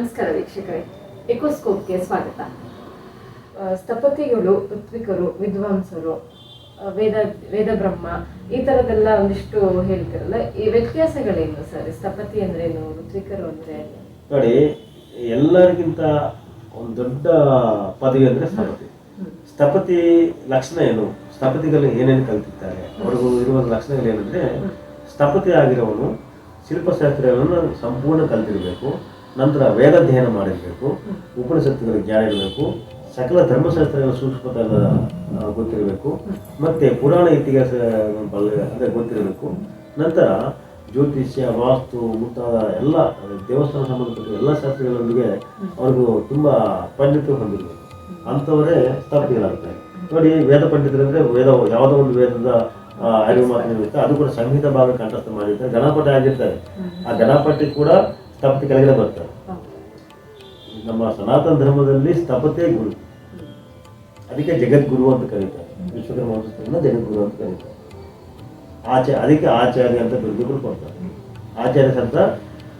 ನಮಸ್ಕಾರ ವೀಕ್ಷಕರೇ. ಎಕೋಸ್ಕೋಪ್ಗೆ ಸ್ವಾಗತ. ಸ್ಥಪತಿಗಳು, ಋತ್ವಿಕರು, ವಿದ್ವಾಂಸರು ವೇದ ವೇದ ಬ್ರಹ್ಮ ಈ ಥರದ್ದೆಲ್ಲ ಒಂದಿಷ್ಟು ಹೇಳ್ತಿರಲ್ಲ ಈ ವ್ಯತ್ಯಾಸಗಳೇನು ಸರ್? ಸ್ಥಪತಿ ಅಂದ್ರೇನು ಋತ್ವಿಕರು ಅಂದ್ರೆ? ಏನು? ನೋಡಿ, ಎಲ್ಲರಿಗಿಂತ ಒಂದು ದೊಡ್ಡ ಪದವಿ ಅಂದ್ರೆ ಸ್ಥಪತಿ. ಸ್ಥಪತಿ ಲಕ್ಷಣ ಏನು? ಸ್ಥಪತಿಗಳು ಏನೇನು ಕಲ್ತಿದ್ದಾರೆ? ಅವ್ರಿಗೂ ಇರುವ ಲಕ್ಷಣಗಳು ಏನಂದ್ರೆ, ಸ್ಥಪತಿ ಆಗಿರೋವನು ಶಿಲ್ಪಶಾಸ್ತ್ರವನ್ನು ಸಂಪೂರ್ಣ ಕಲ್ತಿರಬೇಕು. ನಂತರ ವೇದಾಧ್ಯಯನ ಮಾಡಿರಬೇಕು ಉಪನಿಷತ್ತುಗಳ ಜ್ಞಾನ ಇರಬೇಕು ಸಕಲ ಧರ್ಮಶಾಸ್ತ್ರಗಳ ಸೂಕ್ಷ್ಮತನ ಆ, ಗೊತ್ತಿರಬೇಕು ಮತ್ತು ಪುರಾಣ ಇತಿಹಾಸ ಅಂದರೆ ಗೊತ್ತಿರಬೇಕು. ನಂತರ ಜ್ಯೋತಿಷ್ಯ ವಾಸ್ತು ಮುಂತಾದ ಎಲ್ಲ ದೇವಸ್ಥಾನ ಸಂಬಂಧಪಟ್ಟ ಎಲ್ಲ ಶಾಸ್ತ್ರಗಳೊಂದಿಗೆ ಅವ್ರಿಗೂ ತುಂಬ ಪಂಡಿತರು ಹೊಂದಿರಬೇಕು. ಅಂಥವರೇ ಸ್ಥಾಪಿತರಾಗ್ತಾರೆ. ನೋಡಿ ವೇದ ಪಂಡಿತರಂದರೆ ವೇದ ಯಾವುದೋ ಒಂದು ವೇದದ ಮಾತ್ರ ಅದು ಕೂಡ ಸಂಗೀತ ಭಾಗ ಕಂಠಸ್ಥ ಮಾಡಿರ್ತಾರೆ. ಗಣಪಟ ಆಗಿರ್ತಾರೆ. ಆ ಗಣಪತಿ ಕೂಡ ಸ್ಥಪತಿ ಕೆಳಗಡೆ ಬರ್ತಾರೆ ನಮ್ಮ ಸನಾತನ ಧರ್ಮದಲ್ಲಿ ಸ್ಥಪತೆ ಗುರು. ಅದಕ್ಕೆ ಜಗದ್ಗುರು ಅಂತ ಕರೀತಾರೆ. ವಿಶ್ವಕರ್ಮ ವಂಶಸ್ಥರನ್ನ ಜಗದ್ಗುರು ಅಂತ ಕರೀತಾರೆ. ಆಚಾರ್ಯ ಅದಕ್ಕೆ ಆಚಾರ್ಯ ಅಂತ ಬಿರುದುಗಳು ಕೊಡ್ತಾರೆ. ಆಚಾರ್ಯ ಅಂತ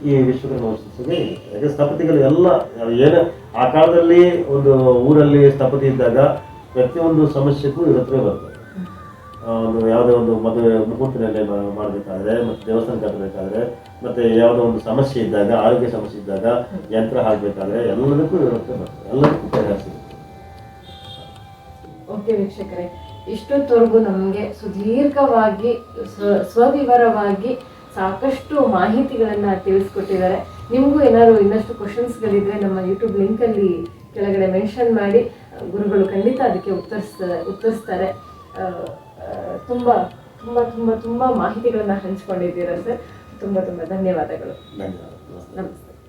ಈ ವಿಶ್ವಕರ್ಮ ವಂಶಸ್ಥರಿಗೆ ಯಾಕೆ ಸ್ಥಪತಿಗಳು ಎಲ್ಲ ಏನ ಆ ಕಾಲದಲ್ಲಿ ಒಂದು ಊರಲ್ಲಿ ಸ್ಥಪತಿ ಇದ್ದಾಗ ಪ್ರತಿಯೊಂದು ಸಮಸ್ಯೆಗೂ ಇವ್ರ ಬರ್ತದೆ. ಒಂದು ಯಾವುದೇ ಒಂದು ಮದುವೆ ಮುಹೂರ್ತದಲ್ಲಿ ಮಾಡಬೇಕಾದ್ರೆ, ಮತ್ತೆ ದೇವಸ್ಥಾನ ಕಟ್ಟಬೇಕಾದ್ರೆ ಮತ್ತೆ ಯಾವುದೋ ಒಂದು ಸಮಸ್ಯೆ ಇದ್ದಾಗ, ಆರೋಗ್ಯ ಸಮಸ್ಯೆ ಇದ್ದಾಗ ಯಂತ್ರ ಹಾಕಬೇಕಾದ್ರೆ ಎಲ್ಲದಕ್ಕೂ ಎಲ್ಲದಕ್ಕೂ ಓಕೆ ವೀಕ್ಷಕರೇ, ಇಷ್ಟೊತ್ತವರೆಗೂ ನಮಗೆ ಸುದೀರ್ಘವಾಗಿ, ಸ್ವ, ಸ್ವವಿವರವಾಗಿ ಸಾಕಷ್ಟು ಮಾಹಿತಿಗಳನ್ನು ತಿಳಿಸ್ಕೊಟ್ಟಿದ್ದಾರೆ. ನಿಮಗೂ ಏನಾದ್ರು ಇನ್ನಷ್ಟು ಕ್ವಶನ್ಸ್ಗಳಿದ್ರೆ ನಮ್ಮ ಯೂಟ್ಯೂಬ್ ಲಿಂಕಲ್ಲಿ ಕೆಳಗಡೆ ಮೆನ್ಷನ್ ಮಾಡಿ, ಗುರುಗಳು ಖಂಡಿತ ಅದಕ್ಕೆ ಉತ್ತರಿಸ್ತಾರೆ. ಉತ್ತರಿಸ್ತಾರೆ ತುಂಬ ತುಂಬ ತುಂಬ ತುಂಬ ಮಾಹಿತಿಗಳನ್ನು ಹಂಚ್ಕೊಂಡಿದ್ದೀರಾ ಸರ್? ತುಂಬ ತುಂಬ ಧನ್ಯವಾದಗಳು. ಧನ್ಯವಾದ ನಮಸ್ತೆ. ನಮಸ್ತೆ.